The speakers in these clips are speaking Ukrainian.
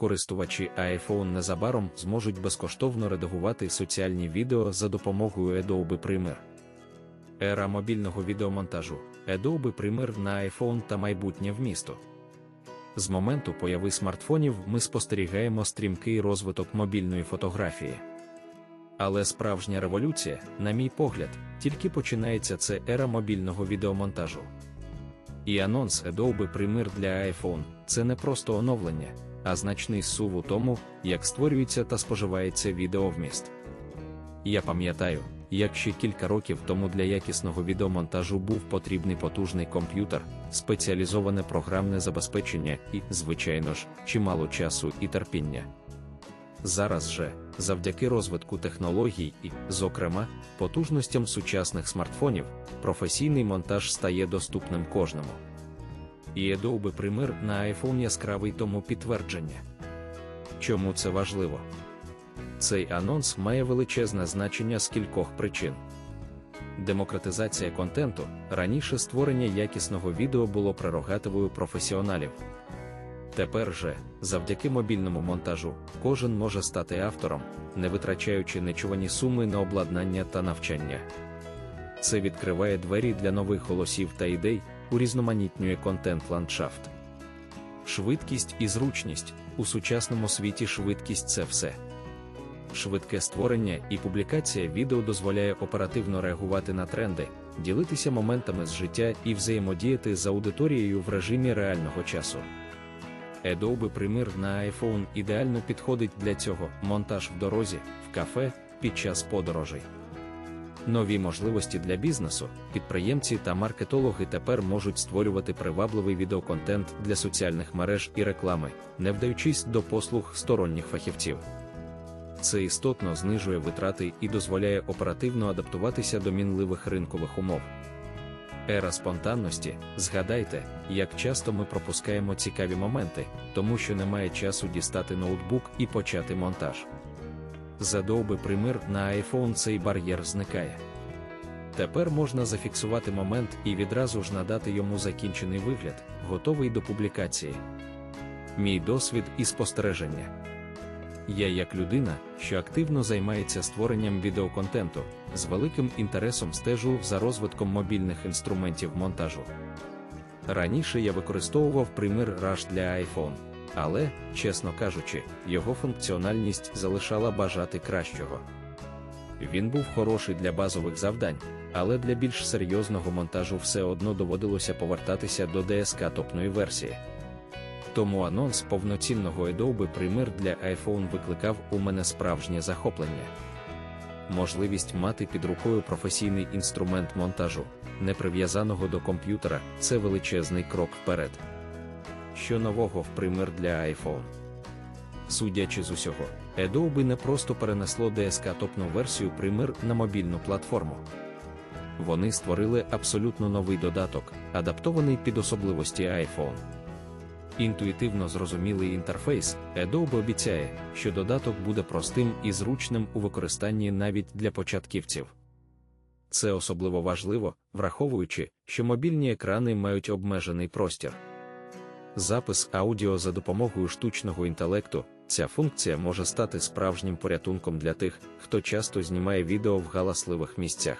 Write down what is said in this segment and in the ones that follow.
користувачі iPhone незабаром зможуть безкоштовно редагувати соціальні відео за допомогою Adobe Premiere. Ера мобільного відеомонтажу Adobe Premiere на iPhone та майбутнє вмісту. З моменту появи смартфонів ми спостерігаємо стрімкий розвиток мобільної фотографії. Але справжня революція, на мій погляд, тільки починається це ера мобільного відеомонтажу. І анонс Adobe Premiere для iPhone це не просто оновлення, а значний сув у тому, як створюється та споживається відеовміст. Я пам'ятаю, як ще кілька років тому для якісного відеомонтажу був потрібний потужний комп'ютер, спеціалізоване програмне забезпечення і, звичайно ж, чимало часу і терпіння. Зараз же, завдяки розвитку технологій і, зокрема, потужностям сучасних смартфонів, професійний монтаж стає доступним кожному. І Adobe Premiere на iPhone яскравий тому підтвердження. Чому це важливо? Цей анонс має величезне значення з кількох причин. Демократизація контенту раніше створення якісного відео було прерогативою професіоналів. Тепер же, завдяки мобільному монтажу, кожен може стати автором, не витрачаючи нечувані суми на обладнання та навчання. Це відкриває двері для нових голосів та ідей, урізноманітнює контент-ландшафт. Швидкість і зручність у сучасному світі швидкість це все. Швидке створення і публікація відео дозволяє оперативно реагувати на тренди, ділитися моментами з життя і взаємодіяти з аудиторією в режимі реального часу. Adobe Premiere на iPhone ідеально підходить для цього монтаж в дорозі, в кафе, під час подорожей. Нові можливості для бізнесу, підприємці та маркетологи тепер можуть створювати привабливий відеоконтент для соціальних мереж і реклами, не вдаючись до послуг сторонніх фахівців. Це істотно знижує витрати і дозволяє оперативно адаптуватися до мінливих ринкових умов. Ера спонтанності, згадайте, як часто ми пропускаємо цікаві моменти, тому що немає часу дістати ноутбук і почати монтаж. За Adobe Premiere на iPhone цей бар'єр зникає. Тепер можна зафіксувати момент і відразу ж надати йому закінчений вигляд, готовий до публікації. Мій досвід і спостереження. Я, як людина, що активно займається створенням відеоконтенту, з великим інтересом стежу за розвитком мобільних інструментів монтажу. Раніше я використовував Premiere Rush для iPhone, але, чесно кажучи, його функціональність залишала бажати кращого. Він був хороший для базових завдань, але для більш серйозного монтажу все одно доводилося повертатися до DSK топної версії. Тому анонс повноцінного Adobe Premiere для iPhone викликав у мене справжнє захоплення. Можливість мати під рукою професійний інструмент монтажу, не прив'язаного до комп'ютера, це величезний крок вперед. Що нового в Premiere для iPhone? Судячи з усього, Adobe не просто перенесло DSK топну версію Premiere на мобільну платформу. Вони створили абсолютно новий додаток, адаптований під особливості iPhone. Інтуїтивно зрозумілий інтерфейс, Adobe обіцяє, що додаток буде простим і зручним у використанні навіть для початківців. Це особливо важливо, враховуючи, що мобільні екрани мають обмежений простір. Запис аудіо за допомогою штучного інтелекту. Ця функція може стати справжнім порятунком для тих, хто часто знімає відео в галасливих місцях.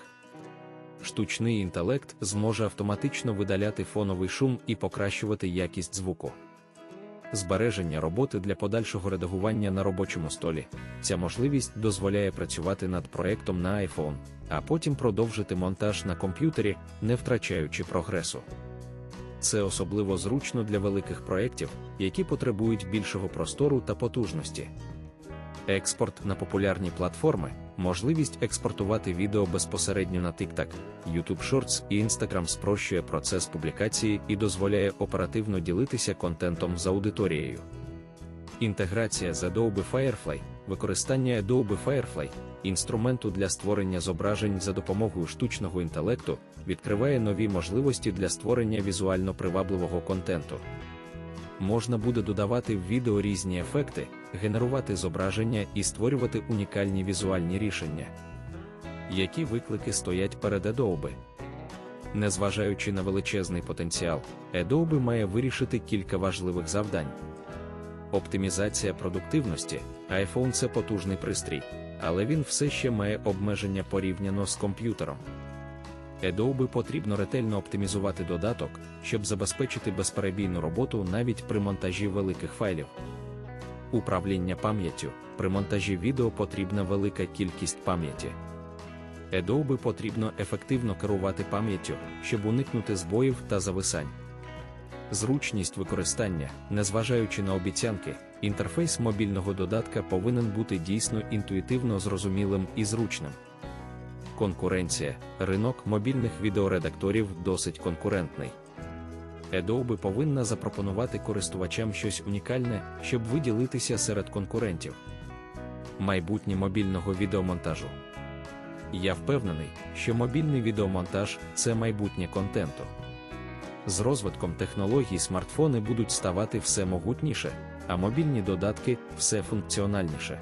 Штучний інтелект зможе автоматично видаляти фоновий шум і покращувати якість звуку. Збереження роботи для подальшого редагування на робочому столі. Ця можливість дозволяє працювати над проектом на iPhone, а потім продовжити монтаж на комп'ютері, не втрачаючи прогресу. Це особливо зручно для великих проєктів, які потребують більшого простору та потужності. Експорт на популярні платформи, можливість експортувати відео безпосередньо на TikTok, YouTube Shorts і Instagram спрощує процес публікації і дозволяє оперативно ділитися контентом з аудиторією. Інтеграція з Adobe Firefly, використання Adobe Firefly, інструменту для створення зображень за допомогою штучного інтелекту, відкриває нові можливості для створення візуально привабливого контенту. Можна буде додавати в відео різні ефекти, генерувати зображення і створювати унікальні візуальні рішення. Які виклики стоять перед Adobe? Незважаючи на величезний потенціал, Adobe має вирішити кілька важливих завдань. Оптимізація продуктивності iPhone це потужний пристрій, але він все ще має обмеження порівняно з комп'ютером. Adobe потрібно ретельно оптимізувати додаток, щоб забезпечити безперебійну роботу навіть при монтажі великих файлів. Управління пам'яттю при монтажі відео потрібна велика кількість пам'яті. Adobe потрібно ефективно керувати пам'яттю, щоб уникнути збоїв та зависань. Зручність використання, незважаючи на обіцянки, інтерфейс мобільного додатка повинен бути дійсно інтуїтивно зрозумілим і зручним. Конкуренція, ринок мобільних відеоредакторів досить конкурентний. Adobe повинна запропонувати користувачам щось унікальне, щоб виділитися серед конкурентів. Майбутнє мобільного відеомонтажу. Я впевнений, що мобільний відеомонтаж це майбутнє контенту. З розвитком технологій смартфони будуть ставати все могутніше, а мобільні додатки все функціональніше.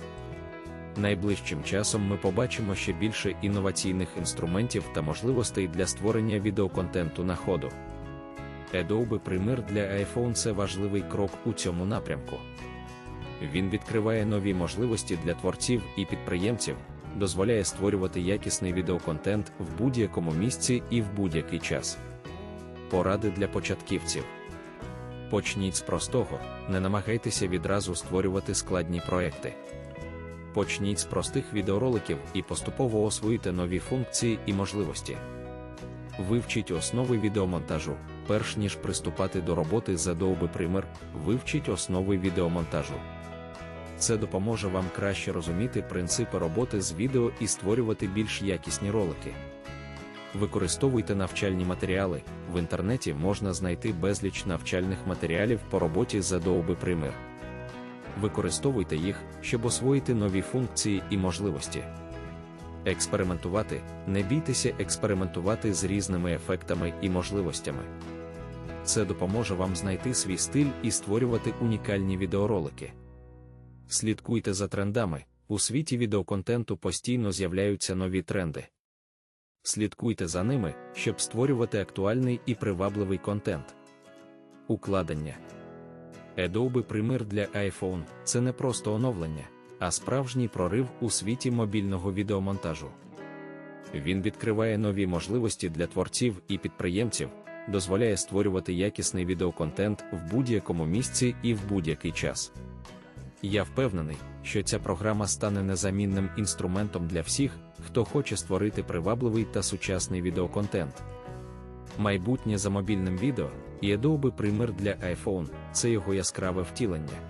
Найближчим часом ми побачимо ще більше інноваційних інструментів та можливостей для створення відеоконтенту на ходу. Adobe Premiere для iPhone це важливий крок у цьому напрямку. Він відкриває нові можливості для творців і підприємців, дозволяє створювати якісний відеоконтент в будь-якому місці і в будь-який час. Поради для початківців. Почніть з простого, не намагайтеся відразу створювати складні проекти. Почніть з простих відеороликів і поступово освоїте нові функції і можливості. Вивчіть основи відеомонтажу, перш ніж приступати до роботи з Adobe Premiere, вивчіть основи відеомонтажу. Це допоможе вам краще розуміти принципи роботи з відео і створювати більш якісні ролики. Використовуйте навчальні матеріали. В інтернеті можна знайти безліч навчальних матеріалів по роботі з Adobe Premiere. Використовуйте їх, щоб освоїти нові функції і можливості. Експериментувати, не бійтеся експериментувати з різними ефектами і можливостями. Це допоможе вам знайти свій стиль і створювати унікальні відеоролики. Слідкуйте за трендами. У світі відеоконтенту постійно з'являються нові тренди. Слідкуйте за ними, щоб створювати актуальний і привабливий контент. Укладення Adobe Premiere для iPhone це не просто оновлення, а справжній прорив у світі мобільного відеомонтажу. Він відкриває нові можливості для творців і підприємців, дозволяє створювати якісний відеоконтент в будь-якому місці і в будь-який час. Я впевнений, що ця програма стане незамінним інструментом для всіх, хто хоче створити привабливий та сучасний відеоконтент. Майбутнє за мобільним відео і Adobe Premiere для iPhone це його яскраве втілення.